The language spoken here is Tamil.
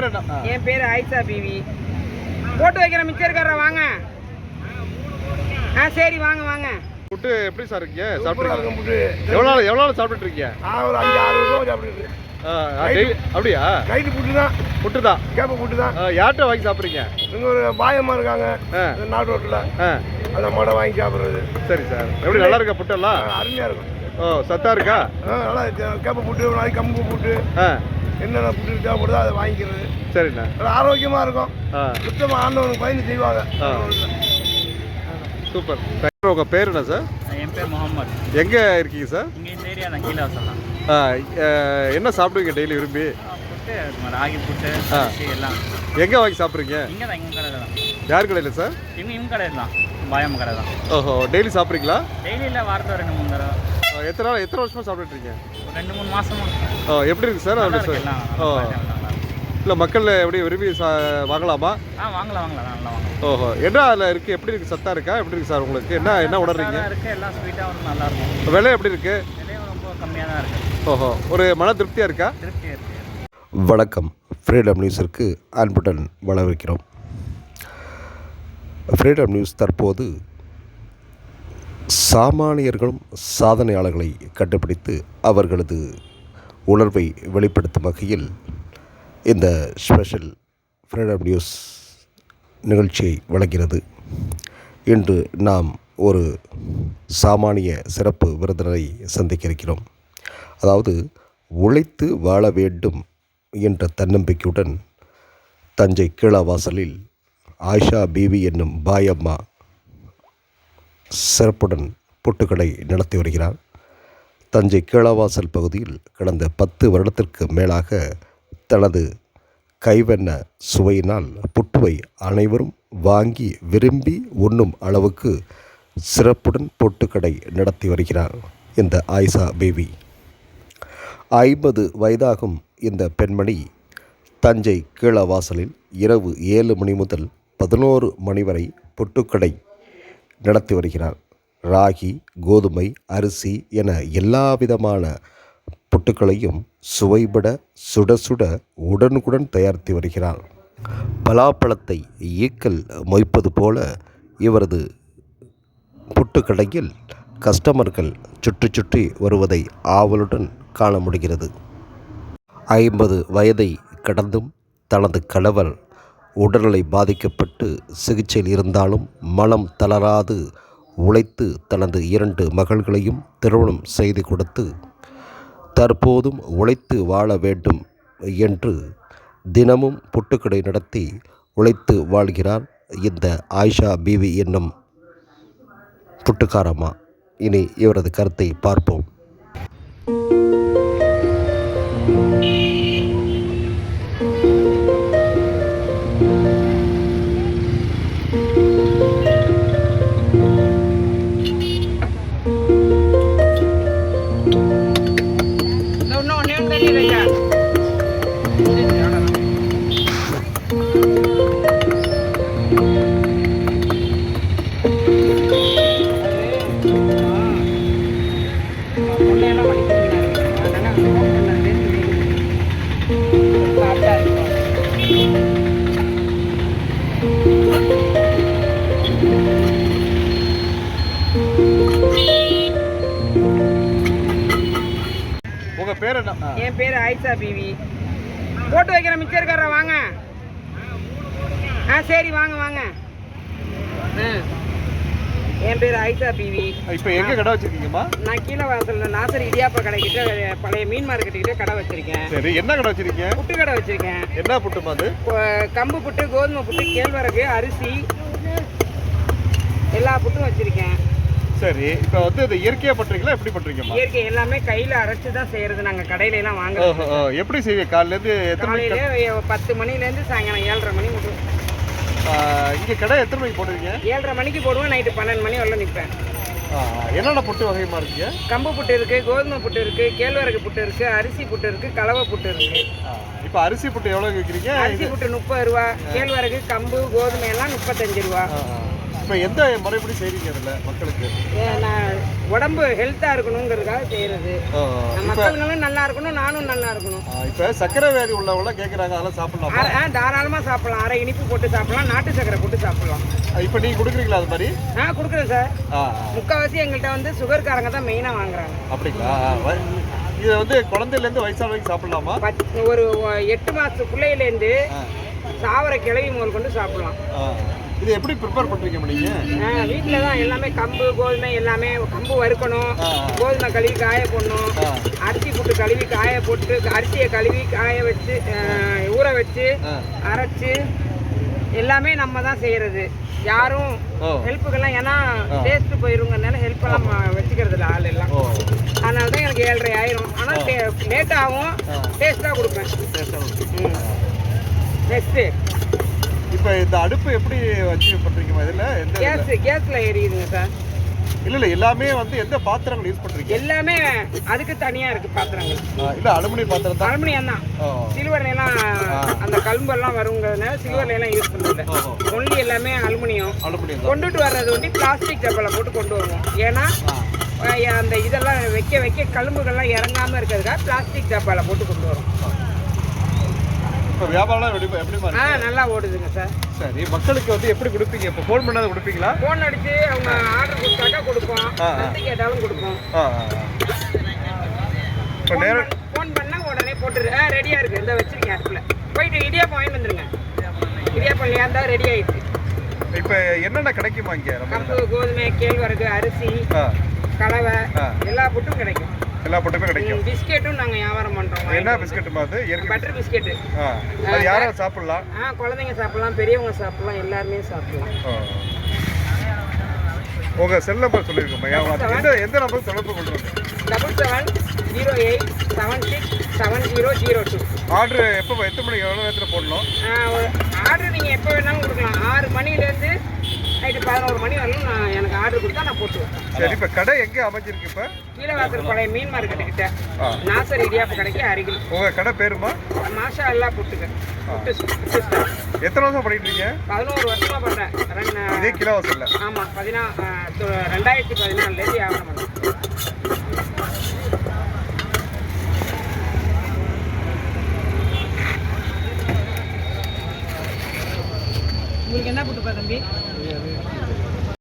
பேர் என்ன. என் பேர் ஆயிஷா பிவி. போட்டு வைக்கிற மிச்சர்காரா வாங்க. ஆ சரி வாங்க வாங்க. புட்டு எப்படி சார் இருக்கீங்க? சூப்பரா சாப்பிட்ருக்கீங்க இருக்கும் புட்டு. எவ்வளோ நாள் எவ்வளோ நாள் சாப்பிட்டுட்டு இருக்கீங்க? ஒரு அஞ்சு ஆறு வருஷம் daily- அப்படியா? கைது புட்டு தான். புட்டு தான் கேப்ப புட்டு தான். ஆ, யார்கிட்ட வாங்கி சாப்பிட்றீங்க? இங்க ஒரு பாயம்மா இருக்காங்க. ஆ. இந்த நாட்டு ரோட்டில். ஆ. அந்த மாடை வாங்கி சாப்பிட்றது. சரி சார். எப்படி நல்லா இருக்கா புட்டெல்லாம்? அருமையாக இருக்கும். ஓ சத்தா இருக்கா? ஆ, நல்லா இருக்கு. கேப்ப புட்டு ஒரு நாளைக்கு கம்பு புட்டு. ஆ. என்னென்ன புட்டு தேவைப்படுதோ அதை வாங்கிக்கிறது. சரிண்ணா. ஆரோக்கியமாக இருக்கும். சுத்தமாக ஆண்டவனுக்கு பயந்து செய்வாங்க. சூப்பர். சார் உங்கள் பேர் என்ன சார் என் பேர் முகமது. எங்கே இருக்கீங்க சார்? இங்கே இந்த ஏரியா தான் கீழே ஆ, என்ன சாப்பிடுவீங்க டெய்லி விரும்பி? ராகி புட்டு எல்லாம். எங்கே வாங்கி சாப்பிட்றீங்க? இங்கே தான் இவங்க கடை தான். யார் கடையில் சார்? இவங்க இவங்க கடை தான். பாயம் கடை தான். ஓஹோ டெய்லி சாப்பிட்றீங்களா? டெய்லி இல்லை வாரத்தில் ரெண்டு மூணு தடவை. எத்தனை நாள் எத்தனை வருஷமாக இருக்கீங்க? ஒரு ரெண்டு மூணு மாசமா. ஓ எப்படி இருக்கு சார் நல்லா அப்படி இருக்கு எல்லாம் சார் ஓ நல்லா இருக்கு, நல்லா இருக்கு. இல்லை மக்கள் எப்படி விரும்பி சா வாங்கலாமா? ஆ வாங்கலாம் வாங்கலாம் நல்லா வாங்கலாம். ஓஹோ. என்ன அதில் இருக்குது எப்படி இருக்குது சத்தா இருக்கா? எப்படி இருக்குது சார் உங்களுக்கு? என்ன என்ன உணர்றீங்க நல்லா இருக்கு எல்லாம் ஸ்வீட்டாக வந்து நல்லா இருக்கும். விலை எப்படி இருக்குது விலையும் ரொம்ப கம்மியாக தான் இருக்கு. ஓஹோ. ஒரு மன திருப்தியாக இருக்கா? திருப்தி இருக்கு. வணக்கம். ஃப்ரீடம் நியூஸிற்கு அன்புடன் வரவேற்கிறோம். ஃப்ரீடம் நியூஸ் தற்போது சாமானியர்களும் சாதனையாளர்களை கண்டுபிடித்து அவர்களது உணர்வை வெளிப்படுத்தும் வகையில் இந்த ஸ்பெஷல் ஃப்ரீடம் நியூஸ் நிகழ்ச்சியை வழங்கிறது இன்று நாம் ஒரு சாமானிய சிறப்பு விருந்தினரை சந்திக்க இருக்கிறோம். அதாவது உழைத்து வாழ வேண்டும் என்ற தன்னம்பிக்கையுடன் தஞ்சை கீழாவாசலில் ஆயிஷா பீவி என்னும் பாயம்மா சிறப்புடன் புட்டுக்கடை நடத்தி வருகிறார். தஞ்சை கீழவாசல் பகுதியில் கடந்த பத்து வருடத்திற்கு மேலாக தனது கைவண்ண சுவையினால் புட்டுவை அனைவரும் வாங்கி விரும்பி உண்ணும் அளவுக்கு சிறப்புடன் பொட்டுக்கடை நடத்தி வருகிறார் இந்த ஆயிஷா பேபி. ஐம்பது வயதாகும் இந்த பெண்மணி தஞ்சை கீழவாசலில் இரவு ஏழு மணி முதல் பதினோரு மணி வரை பொட்டுக்கடை நடத்தி வருகிறார். ராகி கோதுமை அரிசி என எல்லா விதமான புட்டுக்களையும் சுவைபட சுட சுட உடனுக்குடன் தயாரித்து வருகிறார். பலாப்பழத்தை ஈக்கல் மொய்ப்பது போல இவரது புட்டுக்கடையில் கஸ்டமர்கள் சுற்றி சுற்றி வருவதை ஆவலுடன் காண முடிகிறது. ஐம்பது வயதை கடந்தும் தனது கணவர் உடல்நிலை பாதிக்கப்பட்டு சிகிச்சையில் இருந்தாலும் மனம் தளராது உழைத்து தனது இரண்டு மகள்களையும் திருமணம் செய்து கொடுத்து தற்போதும் உழைத்து வாழ வேண்டும் என்று தினமும் புட்டுக்கடை நடத்தி உழைத்து வாழ்கிறார் இந்த ஆயிஷா பிவி என்னும் புட்டுக்காரம்மா இனி இவரது கருத்தை பார்ப்போம். இந்த என் பேர் ஆயிஷா பிவி. போட்டு வைக்கிற மிச்சர்காரா வாங்க. ஆ சரி வாங்க வாங்க. என் பேர் ஆயிஷா பிவி. இப்போ எங்கே கடை வச்சிருக்கீங்கம்மா? நான் கீழே வாசலில் நாசர் இடியாப்ப கடைக்கிட்ட பழைய மீன் மார்க்கெட்டுக்கிட்ட கடை வச்சிருக்கேன். சரி என்ன கடை வச்சிருக்கீங்க? புட்டு கடை வச்சிருக்கேன். என்ன புட்டுமா அது? கம்பு புட்டு கோதுமை புட்டு கேழ்வரகு அரிசி எல்லா புட்டும் வச்சிருக்கேன். சரி இப்போ வந்து இது இயற்கையாக பண்ணுறீங்களா எப்படி பண்ணுறீங்கம்மா இயற்கை எல்லாமே கையில் அரைச்சு தான் செய்யறது. நாங்கள் கடையில எல்லாம் வாங்குறோம் எப்படி செய்வீங்க? காலையிலேருந்து எத்தனை மணிக்கு காலையில பத்து மணிலேருந்து சாயங்காலம் ஏழரை மணி மட்டும் இங்கே கடை எத்தனை மணிக்கு போடுவீங்க? ஏழரை மணிக்கு போடுவேன் நைட்டு பன்னெண்டு மணி வரல நிற்பேன் என்னென்ன புட்டு வகையமாக இருக்கீங்க? கம்பு புட்டு இருக்கு கோதுமை புட்டு இருக்கு கேழ்வரகு புட்டு இருக்கு அரிசி புட்டு இருக்கு கலவை புட்டு இருக்கு. இப்போ அரிசி புட்டு எவ்வளோ விற்கிறீங்க அரிசி புட்டு முப்பது ரூபா கேழ்வரகு கம்பு கோதுமை எல்லாம் முப்பத்தஞ்சு ரூபா. இப்போ எந்த முறைப்படி செய்றீங்க அதில் மக்களுக்கு? நான் உடம்பு ஹெல்த்தாக இருக்கணுங்கிறதுக்காக செய்கிறது மக்களுங்களும் நல்லா இருக்கணும் நானும் நல்லா இருக்கணும். இப்போ சர்க்கரை வியாதி உள்ளவங்களாம் கேட்குறாங்க அதெல்லாம் சாப்பிடலாமா? ஆ தாராளமாக சாப்பிடலாம். அரை இனிப்பு போட்டு சாப்பிடலாம் நாட்டு சக்கரை போட்டு சாப்பிடலாம். இப்போ நீங்கள் கொடுக்குறீங்களா அது மாதிரி? ஆ கொடுக்குறேன் சார். முக்கால்வாசி எங்கள்கிட்ட வந்து சுகர்காரங்க தான் மெயினாக வாங்குறாங்க. அப்படிங்களா? இது வந்து குழந்தையிலேருந்து வயசான வரைக்கும் சாப்பிடலாமா? ஒரு எட்டு மாதத்து பிள்ளையிலேருந்து சாவர கிளவி முதல் கொண்டு சாப்பிடலாம். இது எப்படி ப்ரிப்பேர் பண்ணுறீங்க நீங்கள் வீட்டில் தான் எல்லாமே கம்பு கோதுமை எல்லாமே கம்பு வறுக்கணும். கோதுமை கழுவி காய போடணும். அரிசி போட்டு கழுவி காய போட்டு அரிசியை கழுவி காய வச்சு ஊற வச்சு. அரைச்சு எல்லாமே நம்ம தான் செய்யறது. யாரும். ஹெல்ப்புக்கெல்லாம் ஏன்னா. டேஸ்ட் போயிருங்கனால ஹெல்ப் எல்லாம் வச்சுக்கிறது இல்லை ஆள் எல்லாம். அதனால தான் எனக்கு ஏழரை ஆயிரும். ஆனால் லேட் ஆகும். ஆ. டேஸ்ட்டாக கொடுப்பேன். நெக்ஸ்ட்டு இப்போ இந்த அடுப்பு எப்படி வச்சு பண்ணுறீங்கம்மா இதில்? எந்த கேஸ் கேஸில் எரியுதுங்க சார். இல்லை இல்லை எல்லாமே வந்து எந்த பாத்திரங்கள் யூஸ் பண்ணுறீங்க எல்லாமே அதுக்கு தனியாக இருக்குது பாத்திரங்கள். இல்லை அலுமினிய பாத்திரம் தான்? அலுமினியம் தான். ஓ. சில்வர்ல எல்லாம் அந்த கல்பெல்லாம் வருங்கிறதுனால சில்வர்ல எல்லாம் யூஸ் பண்ணுறது. ஒன்லி எல்லாமே அலுமினியம். அலுமினியம் கொண்டுட்டு வர்றது வந்து பிளாஸ்டிக் டப்பால போட்டு கொண்டு வருவோம். ஏன்னா அந்த இதெல்லாம் வைக்க வைக்க கழும்புகள்லாம் இறங்காம இருக்கிறதுக்காக பிளாஸ்டிக் டப்பால போட்டு கொண்டு வரோம் இப்போ வியாபாரம் எப்படி எப்படிமா ஆ இருக்கு நல்லா ஓடுதுங்க சார். சரி மக்களுக்கு வந்து எப்படி கொடுப்பீங்க? இப்போ ஃபோன் பண்ணாத கொடுப்பீங்களா? ஃபோன் அடிச்சு அவங்க ஆர்டர் கொடுத்தாக்கா கொடுப்போம். ஆ, ஆ. எந்த கேட்டாலும் கொடுப்போம். ஆ ஆ, ஆ. இப்போ நேர ஃபோன் பண்ணா உடனே போட்டுரு ஆ ரெடியா இருக்கு. இந்த வச்சிருக்கேன் அடுப்புல போயிட்டு இடியாப்பம் வாங்கிட்டு வந்துருங்க. இடியாப்பம் இல்லையா இருந்தா ரெடி ஆயிடுச்சு. இப்போ என்னென்ன கிடைக்குமா இங்கே? கம்பு கோதுமை கேழ்வரகு அரிசி ஆ. கலவை ஆ. எல்லா புட்டும் கிடைக்கும். எல்லா பொட்டுமே கிடைக்கும். பிஸ்கெட்டும் நாங்கள் வியாபாரம் பண்ணுறோம் என்ன பிஸ்கட்டுமா அது? Butter biscuit. அது யாரும் சாப்பிடலாம்? ஆ குழந்தைங்க சாப்பிடலாம் பெரியவங்க சாப்பிடலாம் எல்லாருமே சாப்பிடலாம். ஆ. உங்க செல் நம்பர் சொல்லிருக்கோம்மா ஏன் எந்த எந்த நம்பர் தொடர்பு கொள்றது double seven zero eight seven six seven zero zero two order எப்போ எத்தனை மணிக்கு எவ்வளோ நேரத்தில் போடணும்? ஆர்டர் நீங்கள் எப்போ வேணாலும் கொடுக்கலாம். ஆறு மணிலேருந்து நைட்டு பதினோரு மணி வரலும் நான் எனக்கு ஆர்டர் கொடுத்தா நான் போட்டுருவேன். சரி இப்போ கடை எங்கே அமைஞ்சிருக்கு இப்போ? கீழவாசல் பழைய மீன் மார்க்கெட்டு கிட்ட. நாசர் இடியாப்பு கடைக்கு அருகில். உங்கள் கடை பேருமா? மாஷா எல்லாம் புட்டுங்க எத்தனை வருஷம் பண்ணிட்டு இருக்கீங்க? பதினோரு வருஷமா பண்றேன். இதே கிலோ வசூல்ல. ஆமா பதினா ரெண்டாயிரத்தி பதினாலுல இருந்து வியாபாரம் உங்களுக்கு என்ன போட்டுப்பா தம்பி?